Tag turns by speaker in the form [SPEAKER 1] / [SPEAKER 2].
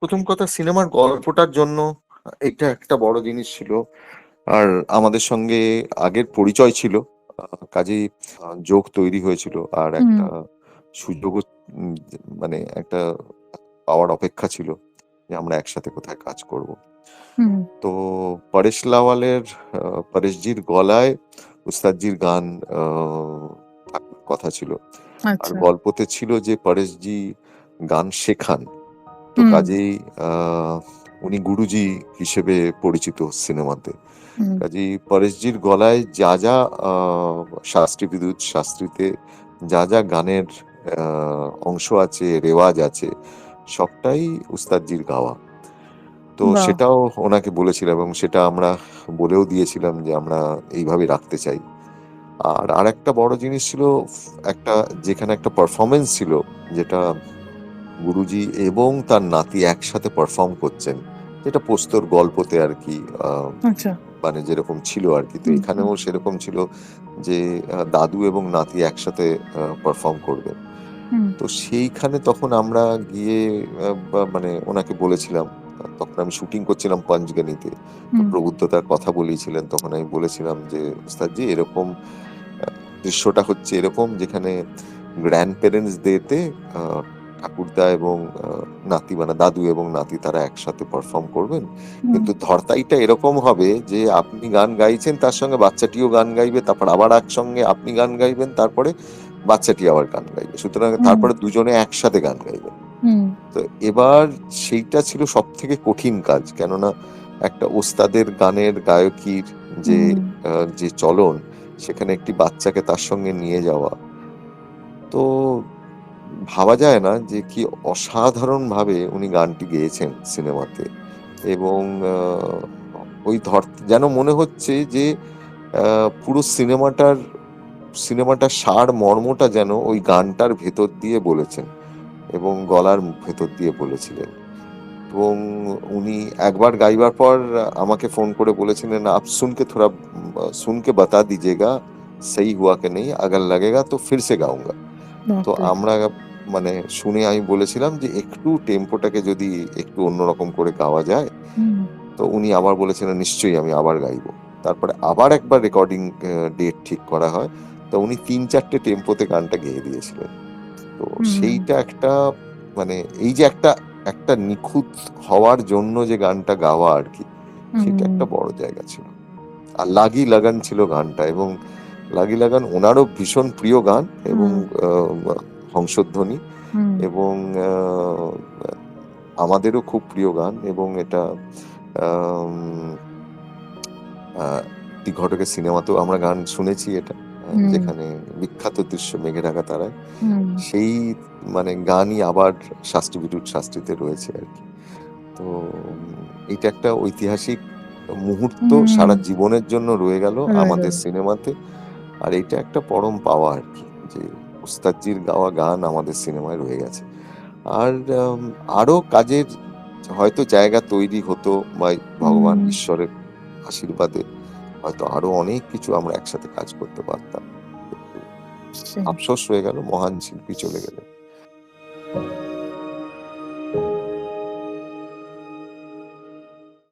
[SPEAKER 1] প্রথম কথা সিনেমার গল্পটার জন্য এটা একটা বড় জিনিস ছিল। আর আমাদের সঙ্গে আগের পরিচয় ছিল। আ কাজেই যোগ তৈরি হয়েছিল। আর একটা সুযোগও উম মানে একটা পাওয়ার অপেক্ষা ছিল যে আমরা একসাথে কোথায় কাজ করব। তো পরেশ রাওয়ালের আ পরেশজির গলায় উস্তাদজির গান কথা ছিল। আর
[SPEAKER 2] আচ্ছা।
[SPEAKER 1] গল্পতে ছিল যে পরেশজি গান শেখান। তো কাজেই উনি গুরুজি হিসেবে পরিচিত সিনেমাতে। কাজেই পরেশজির গলায় যা, যা শাস্ত্রী বিদ্যুৎ শাস্ত্রীতে যা, যা গানের অংশ আছে, রেওয়াজ আছে সবটাই উস্তাদজির গাওয়া। তো সেটাও ওনাকে বলেছিলাম এবং সেটা আমরা বলেও দিয়েছিলাম যে আমরা এইভাবে রাখতে চাই। আর আরেকটা বড় জিনিস ছিল একটা যেখানে একটা পারফরমেন্স ছিল যেটা গুরুজি এবং তার নাতি একসাথে পারফর্ম করছেন। যেটা পোস্তর গল্পতে আর কি
[SPEAKER 2] আচ্ছা।
[SPEAKER 1] মানে যেরকম ছিল আরকি। তো
[SPEAKER 2] হুম, হুম।
[SPEAKER 1] এখানেও সেরকম ছিল যে দাদু এবং নাতি একসাথে পারফর্ম করবে। তো সেইখানে তখন আমরা গিয়ে মানে ওনাকে বলেছিলাম। তখন আমি শুটিং করছিলাম পঞ্চগনিতে। তো
[SPEAKER 2] হুম।
[SPEAKER 1] প্রবুদ্ধদার কথা বলেছিলেন। তখন আমি বলেছিলাম যে, "ওস্তাদজি এরকম দৃশ্যটা হচ্ছে এরকম যেখানে গ্র্যান্ড প্যারেন্টস ডেতে ঠাকুরদা এবং নাতি মানে দাদু এবং নাতি তারা একসাথে পারফর্ম করবেন। কিন্তু ধরতাইটা এরকম হবে যে আপনি গান গাইছেন তার সঙ্গে বাচ্চাটিও গান গাইবে। তারপর আবার একসঙ্গে আপনি গান গাইবেন। তারপরে বাচ্চাটি আবার গান গাইবে। সুতরাং তারপরে দুজনে একসাথে গান গাইবেন।
[SPEAKER 2] হুম।
[SPEAKER 1] তো এবার সেইটা ছিল সব থেকে কঠিন কাজ। কেননা একটা ওস্তাদের গানের গায়কির যে। যে চলন সেখানে একটি বাচ্চাকে তার সঙ্গে নিয়ে যাওয়া। তো ভাবা যায় না যে কি অসাধারণভাবে উনি গানটি গেয়েছেন সিনেমাতে। এবং ওই ধর, যেন মনে হচ্ছে যে পুরো সিনেমাটার সিনেমাটার সার মর্মটা যেন ওই গানটার ভেতর দিয়ে বলেছেন এবং গলার ভেতর দিয়ে বলেছিলেন। এবং উনি একবার গাইবার পর আমাকে ফোন করে বলেছিলেন, আপ শুনকে থোড়া, শুনকে বাতা দিজিয়েগা সেই হুয়াকে নেই, আগর লাগেগা, তো ফিরসে গাউঙ্গা। তো আমরা মানে শুনে আমি বলেছিলাম যে, "একটু টেম্পোটাকে যদি একটু অন্যরকম করে গাওয়া যায়?" তো উনি আবার বলেছিলেন, "নিশ্চয়ই আমি আবার গাইবো।" তারপরে আবার একবার রেকর্ডিং ডেট ঠিক করা হয়। তো উনি তিন চারটে টেম্পোতে গানটা গেয়ে দিয়েছিলেন। তো সেইটা একটা মানে এই যে একটা, একটা নিখুঁত হওয়ার জন্য যে গানটা গাওয়া আর কি
[SPEAKER 2] সেটা
[SPEAKER 1] একটা বড় জায়গা ছিল। আর 'লাগি লাগান' ছিল গানটা এবং 'লাগি লাগান' ওনারও ভীষণ প্রিয় গান এবং হংসধ্বনি এবং আমাদেরও খুব প্রিয় গান এবং এটা ঘটকের' সিনেমাতেও আমরা গান শুনেছি এটা। যেখানে বিখ্যাত দৃশ্য 'মেঘে ঢাকা তারায়'। সেই মানে গানই আবার শাস্তি বিদ্যুৎ শাস্তিতে রয়েছে আর কি। তো এটা একটা ঐতিহাসিক মুহূর্ত সারা জীবনের জন্য রয়ে গেল আমাদের সিনেমাতে। আর এইটা একটা পরম পাওয়া আর কি যে ওস্তাদজির গাওয়া গান আমাদের সিনেমায় রয়ে গেছে। আর আম আরও কাজের হয়তো জায়গা তৈরি হতো বা ভগবান ঈশ্বরের আশীর্বাদে হয়তো আরও অনেক কিছু আমরা একসাথে কাজ করতে পারতাম। আফসোস হয়ে গেল মহান শিল্পী চলে গেলেন।